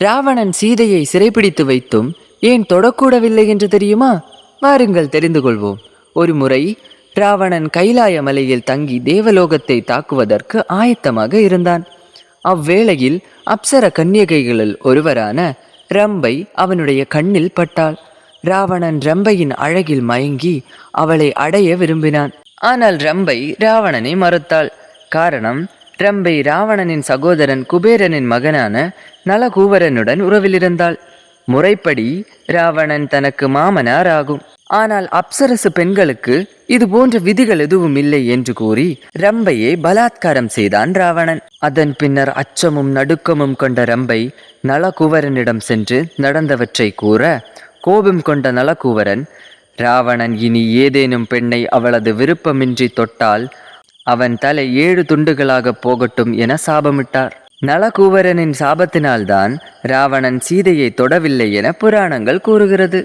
ராவணன் சீதையை சிறைப்பிடித்து வைத்தும் ஏன் தொடக்கூடவில்லை என்று தெரியுமா? வாருங்கள் தெரிந்து கொள்வோம். ஒரு முறை ராவணன் கைலாய மலையில் தங்கி தேவலோகத்தை தாக்குவதற்கு ஆயத்தமாக இருந்தான். அவ்வேளையில் அப்சர கன்னியகைகளில் ஒருவரான ரம்பை அவனுடைய கண்ணில் பட்டாள். ராவணன் ரம்பையின் அழகில் மயங்கி அவளை அடைய விரும்பினான். ஆனால் ரம்பை ராவணனை மறுத்தாள். காரணம் ரம்பை ராவணனின் சகோதரன் குபேரனின் மகனான நலகூவரனுடன் உறவிலிருந்தாள். முறைப்படி ராவணன் தனக்கு மாமனார் ஆகும் ஆனால் அப்சரசு பெண்களுக்கு இது போன்ற விதிகள் எதுவும் இல்லை என்று கூறி ரம்பையை பலாத்காரம் செய்தான் ராவணன். அதன் பின்னர் அச்சமும் நடுக்கமும் கொண்ட ரம்பை நலகுவரனிடம் சென்று நடந்தவற்றை கூற கோபம் கொண்ட நலகுவரன் ராவணன் இனி ஏதேனும் பெண்ணை அவளது விருப்பமின்றி தொட்டால் அவன் தலை ஏழு துண்டுகளாக போகட்டும் என சாபமிட்டார். நலகூவரனின் சாபத்தினால்தான் ராவணன் சீதையை தொடவில்லை என புராணங்கள் கூறுகிறது.